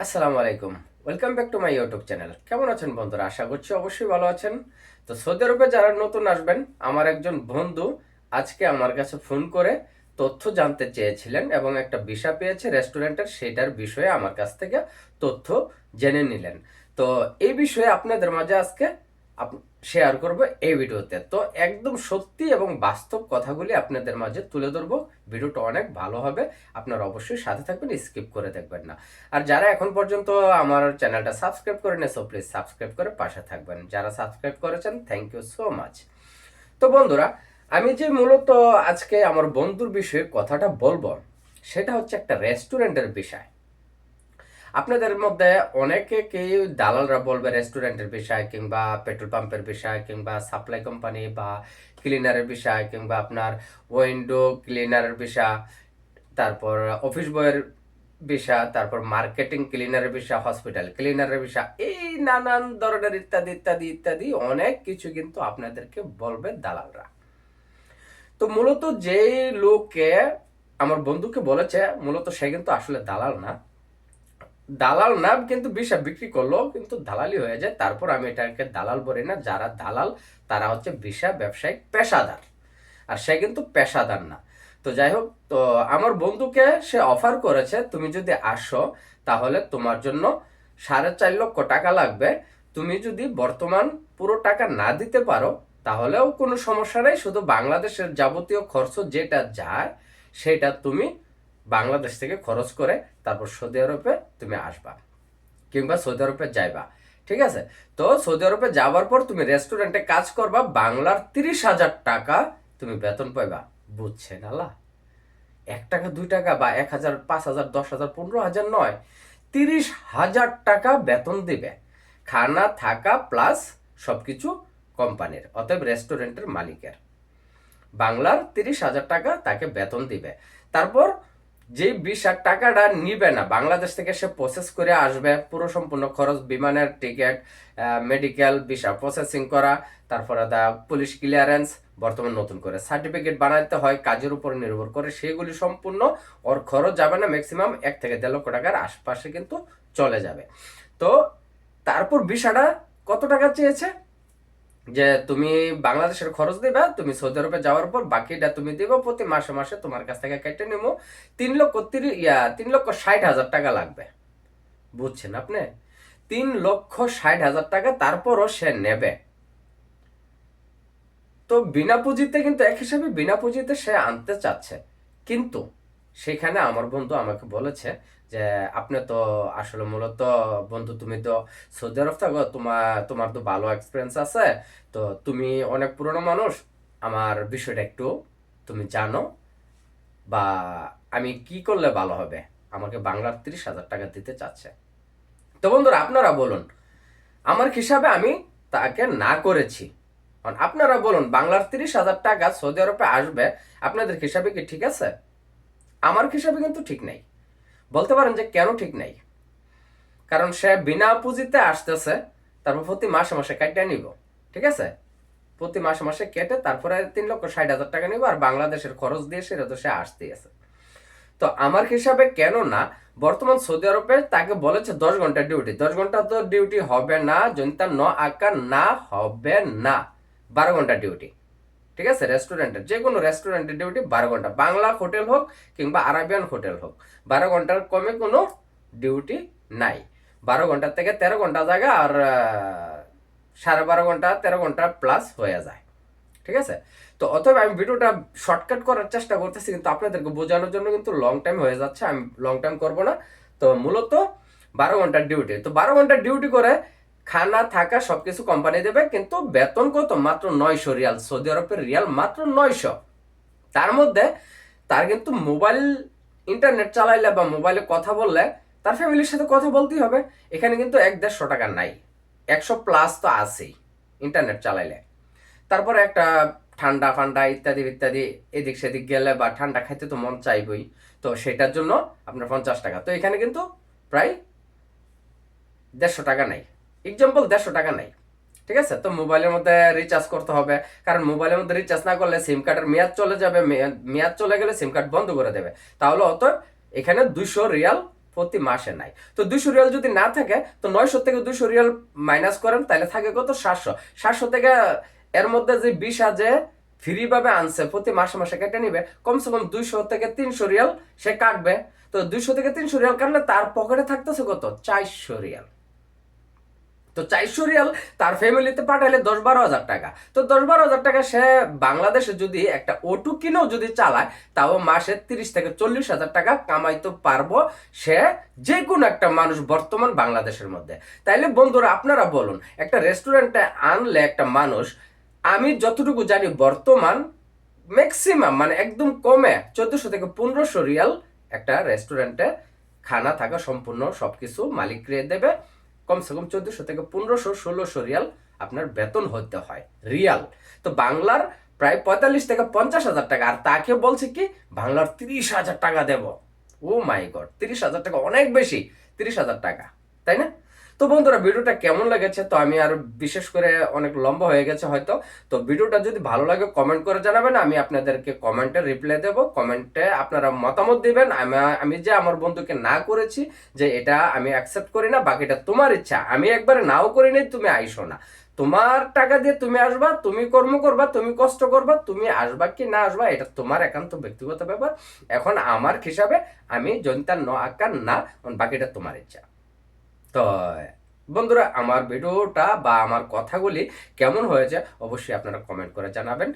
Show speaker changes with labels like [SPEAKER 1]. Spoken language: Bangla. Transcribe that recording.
[SPEAKER 1] আসসালামু আলাইকুম। Welcome back to my YouTube channel কেমন আছেন বন্ধুরা? আশা করছি অবশ্যই ভালো আছেন। তো সৌদি আরবে যারা নতুন আসবেন, আমার একজন বন্ধু আজকে আমার কাছে ফোন করে তথ্য জানতে চেয়েছিলেন এবং একটা ভিসা পেয়েছে রেস্টুরেন্টের, সেটার বিষয়ে আমার কাছ থেকে তথ্য জেনে নিলেন। তো এই বিষয়ে আপনাদের মাঝে আজকে শেয়ার করব এই ভিডিওতে। তো একদম সত্যি এবং বাস্তব কথাগুলি আপনাদের মাঝে তুলে ধরবো। ভিডিওটা অনেক ভালো হবে। আপনারা অবশ্যই সাথে থাকবেন স্কিপ করে দেখবেন না। আর যারা এখন পর্যন্ত আমার চ্যানেলটা সাবস্ক্রাইব করে নেছো প্লিজ সাবস্ক্রাইব করে পাশে থাকবেন। যারা সাবস্ক্রাইব করেছেন থ্যাংক ইউ সো মাচ তো বন্ধুরা, আমি যে মূলত আজকে আমার বন্ধুর বিষয়ে কথাটা বলব, সেটা হচ্ছে একটা রেস্টুরেন্টের বিষয়। আপনাদের মধ্যে অনেকে কি দালালরা বলবে রেস্টুরেন্টের বিষয় কিংবা পেট্রোল পাম্পের বিষয় কিংবা সাপ্লাই কোম্পানি বা ক্লিনারের বিষয় কিংবা আপনার উইন্ডো ক্লিনারের বিষয়, তারপর অফিস বয়ের বিষয়, তারপর মার্কেটিং ক্লিনারের বিষয়, হসপিটাল ক্লিনারের বিষয়, এই নানান ধরনের ইত্যাদি ইত্যাদি ইত্যাদি অনেক কিছু কিন্তু আপনাদেরকে বলবে দালালরা। তো মূলত যে লোকে আমার বন্ধুকে বলেছে, মূলত সে কিন্তু আসলে দালাল না। দালাল না কিন্তু বিষা বিক্রি করল, কিন্তু দালালি হয়ে যায়। তারপর আমি এটাকে দালাল বলি না, যারা দালাল, তারা হচ্ছে বিষা ব্যবসায়িক পেশাদার। আর সে কিন্তু পেশাদার না। তো যাই হোক, তো আমার বন্ধুকে সে অফার করেছে, তুমি যদি আসো, তাহলে তোমার জন্য সাড়ে চার লক্ষ টাকা লাগবে। তুমি যদি বর্তমান পুরো টাকা না দিতে পারো, তাহলেও কোনো সমস্যা নেই। শুধু বাংলাদেশের যাবতীয় খরচ যেটা যায়, সেটা তুমি বাংলাদেশ থেকে খরচ করে তারপর সৌদি আরবে তুমি আসবা কিংবা সৌদি আরবে যাইবা, ঠিক আছে? তো সৌদি আরবে যাওয়ার পর তুমি রেস্টুরেন্টে কাজ করবা, বাংলার তিরিশ হাজার টাকা তুমি বেতন পাইবা। বুঝছেন আল্লাহ? এক টাকা, দুই টাকা বা এক হাজার, পাঁচ হাজার, দশ হাজার, পনেরো হাজার নয়, তিরিশ হাজার টাকা বেতন দিবে। খানা, থাকা প্লাস সবকিছু কোম্পানির অতএব রেস্টুরেন্টের মালিকের। বাংলার তিরিশ হাজার টাকা তাকে বেতন দিবে। তারপর যে হাজার টাকাটা নিবে না, বাংলাদেশ থেকে সে প্রসেস করে আসবে, পুরো সম্পূর্ণ খরচ, বিমানের টিকিট মেডিকেল ভিসা প্রসেসিং করা, তারপরে দা পুলিশ ক্লিয়ারেন্স বর্তমান নতুন করে সার্টিফিকেট বানাতে হয়, কাজের উপর নির্ভর করে সেগুলি সম্পূর্ণ, ওর খরচ যাবে না ম্যাক্সিমাম এক থেকে দেড় লক্ষ টাকার আশপাশে কিন্তু চলে যাবে। তো, তারপর ভিসাটা কত টাকা চেয়েছে? যে তুমি বাংলাদেশের খরচ দিবা, তুমি সৌদি আরবে যাওয়ার পর বাকিটা তুমি দিবা, প্রতি মাসে মাসে তোমার কাছ থেকে কেটে নিবো তিন লক্ষ ইয়া, তিন লক্ষ ষাট হাজার টাকা লাগবে। বুঝছেন আপনি? তিন লক্ষ ষাট হাজার টাকা তারপরও সে নেবে। তো বিনা পুঁজিতে কিন্তু এক হিসাবে বিনা পুঁজিতে সে আনতে চাচ্ছে। কিন্তু সেখানে আমার বন্ধু আমাকে বলেছে যে আপনি তো আসলে মূলত বন্ধু, তুমি তো সৌদি আরব থাকো তোমার তোমার তো ভালো এক্সপিরিয়েন্স আছে। তো তুমি অনেক পুরনো মানুষ, আমার বিষয়টা একটু তুমি জানো। বা আমি কি করলে ভালো হবে? আমাকে বাংলার তিরিশ হাজার টাকা দিতে চাচ্ছে। তো বন্ধুরা, আপনারা বলুন, আমার হিসাবে আমি তাকে না করেছি। আপনারা বলুন, বাংলার তিরিশ হাজার টাকা সৌদি আরবে আসবে, আপনাদের হিসাবে কি ঠিক আছে? আমার হিসাবে কিন্তু ঠিক নাই। বলতে পারেন যে কেন ঠিক নাই? কারণ সে বিনা পুঁজিতে আসতেছে, তারপর প্রতি মাসে মাসে কাটিয়ে নিব, ঠিক আছে? প্রতি মাসে মাসে কেটে তারপরে তিন লক্ষ ষাট হাজার টাকা নিব, আর বাংলাদেশের খরচ দিয়ে সেটা তো সে আসতেই আছে তো আমার হিসাবে কেন না, বর্তমান সৌদি আরবে তাকে বলেছে দশ ঘণ্টা ডিউটি দশ ঘণ্টা তো ডিউটি হবে না, যদি তার ন আঁকা না হবে না, বারো ঘণ্টা ডিউটি ঠিক আছে? রেস্টুরেন্টের যে কোনো রেস্টুরেন্টের ডিউটি বারো ঘণ্টা। বাংলা হোটেল হোক কিংবা আরাবিয়ান হোটেল হোক, বারো ঘণ্টার কমে কোনো ডিউটি নাই। বারো ঘণ্টার থেকে তেরো ঘণ্টা জায়গা আর সাড়ে বারো ঘণ্টা, তেরো ঘণ্টা প্লাস হয়ে যায়। ঠিক আছে? তো অথবা আমি ভিডিওটা শর্টকাট করার চেষ্টা করতেছি, কিন্তু আপনাদেরকে বোঝানোর জন্য কিন্তু লং টাইম হয়ে যাচ্ছে। আমি লং টাইম করব না। তো মূলত বারো ঘণ্টার ডিউটি তো বারো ঘণ্টার ডিউটি করে খানা থাকা সবকিছু কোম্পানি দেবে, কিন্তু বেতন কত? মাত্র নয়শো রিয়াল। সৌদি আরবের রিয়াল মাত্র নয়শো। তার মধ্যে তার কিন্তু মোবাইল ইন্টারনেট চালাইলে বা মোবাইলে কথা বললে তার ফ্যামিলির সাথে কথা বলতেই হবে। এখানে কিন্তু এক দেড়শো টাকা নাই। একশো প্লাস তো আছেই ইন্টারনেট চালাইলে। তারপরে একটা ঠান্ডা ফান্ডা ইত্যাদি ইত্যাদি এদিক সেদিক গেলে বা ঠান্ডা খাইতে তো মন চাইবই। তো সেটার জন্য আপনার পঞ্চাশ টাকা। তো এখানে কিন্তু প্রায় দেড়শো টাকা নাই। এক্সাম্পল দেড়শো টাকা নাই। ঠিক আছে? তো মোবাইলের মধ্যে রিচার্জ করতে হবে। কারণ মোবাইলের মধ্যে রিচার্জ না করলে সিম কার্ডের মেয়াদ চলে যাবে। মেয়াদ চলে গেলে সিম কার্ড বন্ধ করে দেবে। তাহলে অত এখানে দুইশো রিয়াল প্রতি মাসে নাই। তো দুইশো রিয়াল যদি না থাকে, তো নয়শো থেকে দুইশো রিয়াল মাইনাস করেন, তাহলে থাকে কত? সাতশো। সাতশো থেকে এর মধ্যে যে বিশ হাজার ফ্রি ভাবে আনছে, প্রতি মাসে মাসে কেটে নিবে, কমসে কম দুইশো থেকে তিনশো রিয়াল সে কাটবে। তো দুইশো থেকে তিনশো রিয়াল কাটলে তার পকেটে থাকতেছে কত? চারশো রিয়াল। তো চারশো রিয়াল তার ফ্যামিলিতে পাঠালে দশ বারো হাজার টাকা। তো দশ বারো হাজার টাকা সে বাংলাদেশে যদি একটা অটো কিনেও যদি চালায়, তাও মাসে তিরিশ থেকে চল্লিশ হাজার টাকা কামাইতে পারব সে যে কোনো একটা মানুষ বর্তমান বাংলাদেশের মধ্যে। তাইলে বন্ধুরা, আপনারা বলুন, একটা রেস্টুরেন্টে আনলে একটা মানুষ, আমি যতটুকু জানি বর্তমান ম্যাক্সিমাম মানে একদম কমে চোদ্দশো থেকে পনেরোশো রিয়াল একটা রেস্টুরেন্টে খানা থাকা সম্পূর্ণ সবকিছু মালিক রে দেবে। কমসে কম চোদ্দশো থেকে পনেরোশো, ষোলোশো রিয়াল আপনার বেতন হতে হয়, রিয়াল। তো বাংলার প্রায় পঁয়তাল্লিশ থেকে পঞ্চাশ হাজার টাকা, আর তাকে বলছে কি, বাংলার তিরিশ হাজার টাকা দেব। ও মাই গড, তিরিশ হাজার টাকা, অনেক বেশি, তিরিশ হাজার টাকা, তাই না? তো বন্ধুরা, ভিডিওটা কেমন লেগেছে? তো আমি আর বিশেষ করে অনেক লম্বা হয়ে গেছে হয়তো। তো ভিডিওটা যদি ভালো লাগে কমেন্ট করে জানাবেন। আমি আপনাদেরকে কমেন্টে রিপ্লাই দেবো। কমেন্টে আপনারা মতামত দিবেন। আমি- যে আমার বন্ধুকে না করেছি, যে এটা আমি অ্যাকসেপ্ট করি না, বাকিটা তোমার ইচ্ছা। আমি একবারে নাও করি নাই, তুমি আইসো না। তোমার টাকা দিয়ে তুমি আসবা, তুমি কর্ম করবা, তুমি কষ্ট করবা, তুমি আসবা কি না আসবা, এটা তোমার একান্ত ব্যক্তিগত ব্যাপার। এখন আমার হিসাবে আমি জনিতার ন আকার না, বাকিটা তোমার ইচ্ছা। তো বন্ধুরা আমার ভিডিওটা বা আমার কথাগুলি কেমন হয়েছে অবশ্যই আপনারা কমেন্ট করে জানাবেন।